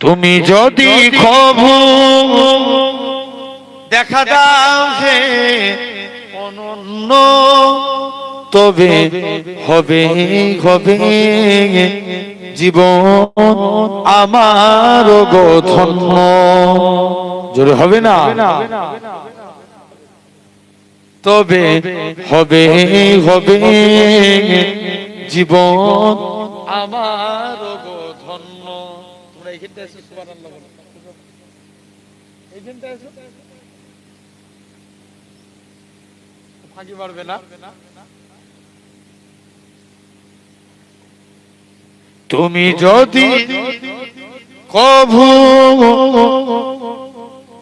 তুমি যদি কভু দেখা দাও হে অনন্য, তবে হবে হবে জীবন আমার গো ধন্য জোরে হবে না? তবে হবে হবে জীবন আমার গো এসো এইখানটা এসো ফাঁকি না। তুমি যদি কভু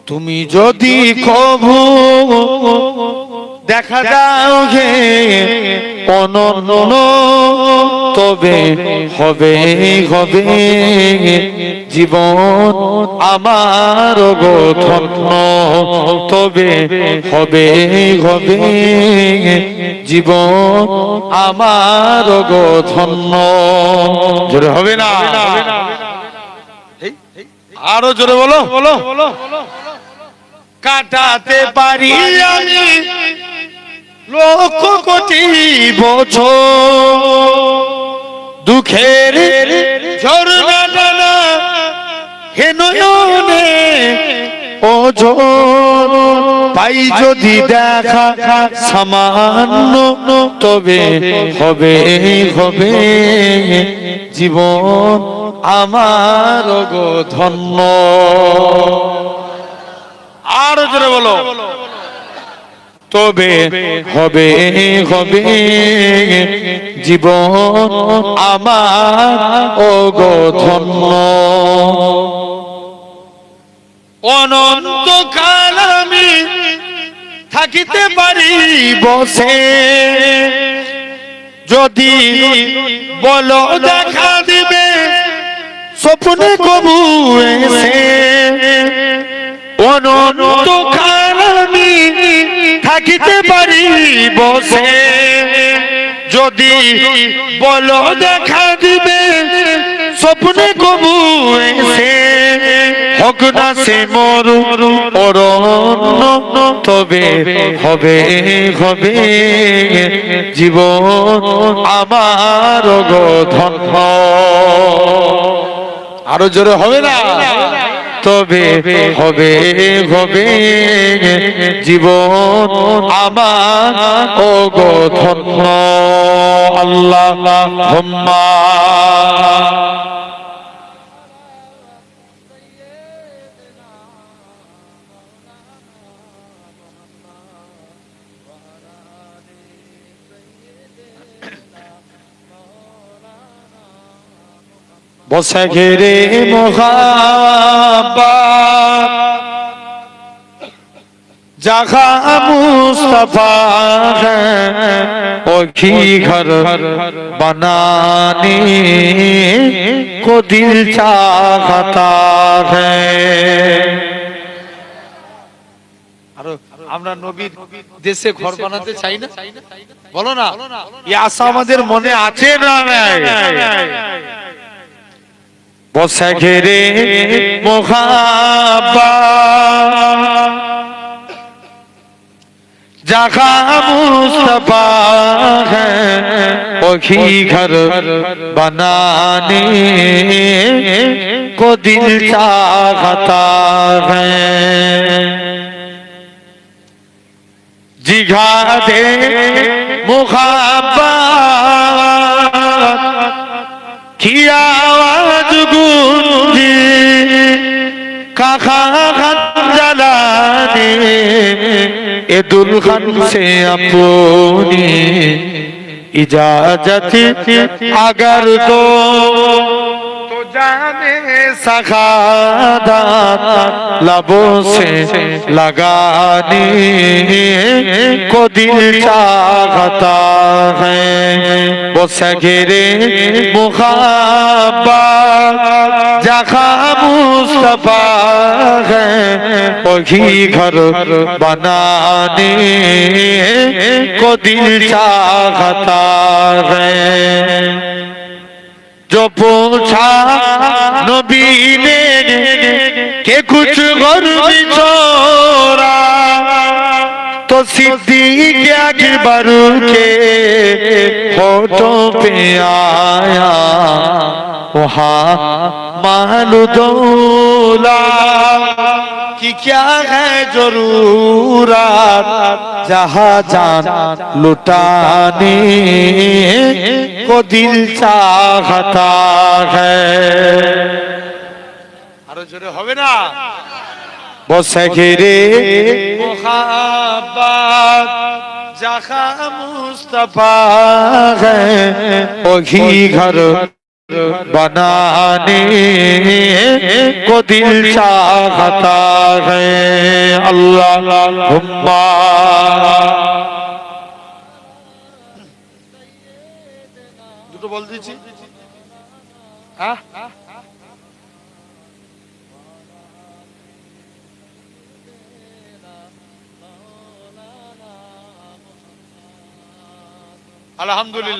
তুমি যদি কভু দেখা যাও গে অনন্য তবে হবে হবে। জীবন আমার গো ধন্য তবে হবে হবে। জীবন আমার গো ধন্য জোরে হবে না? আরও জোরে বলো। বলো। কাটাতে পারি আমি। লক্ষ কোটি বছর। দুঃখের ঝরনা টানা হে নয়নে ওজন পাই যদি দেখা সামান্য তবে হবে হবে। জীবন আমার গো ধন্য। আর জোরে বলো। তবে হবে হবে জীবন আমার ও গো ধন্য। অনন্ত কাল আমি থাকিতে পারি বসে। যদি বলো দেখা দিবে, স্বপ্নে কবু এসে। অনন্ত বসে। যদি বলো দেখা দিবে, স্বপ্নে কবু এসে। না সে মরু অরণ্য, তবে হবে হবে। জীবন আমার গো ধন্য। আরও জোরে হবে না? তবে হবে হবে জীবন আমার। ও গো ধন্য আল্লাহ বসঘেরে মোহাবা জাগা মুস্তফা ওখি ঘর বনানে কো দিল চাহতা আরও আমরা নবীর দেশে ঘর বানাতে চাই না। বলো না। এই আশা আমাদের মনে আছে না নাই? বসে ঘেরে মোহাবা জাগা মুস্তফা है वही घर बनाने को दिल चाहता है जिघा दे मुखाबात की ए दुल्हन से अपनी इजाजत अगर दो तो जाने सखादात लबों से लगाने को दिल चाहता है वो सगेरे मुखाबा जखा मुस्तफा है वही घर बनाने को दिल चाहता है जो पूछा नबी ने के कुछ घर बिछोरा तो सिद्दीक अकबर के फोटो पे आया وہاں مال دولا کی کیا ہے ضرورات جہاں جان لٹانے کو دل چاہتا ہے জোরে হবে না বসে ঘিরে মোহাবাত জাখা মুস্তফা হ্যাঁ ওহি ঘর بنانے کو دل چاہتا ہے اللہ ہمبا দুটো বল দিয়েছি আলহামদুলিল্লাহ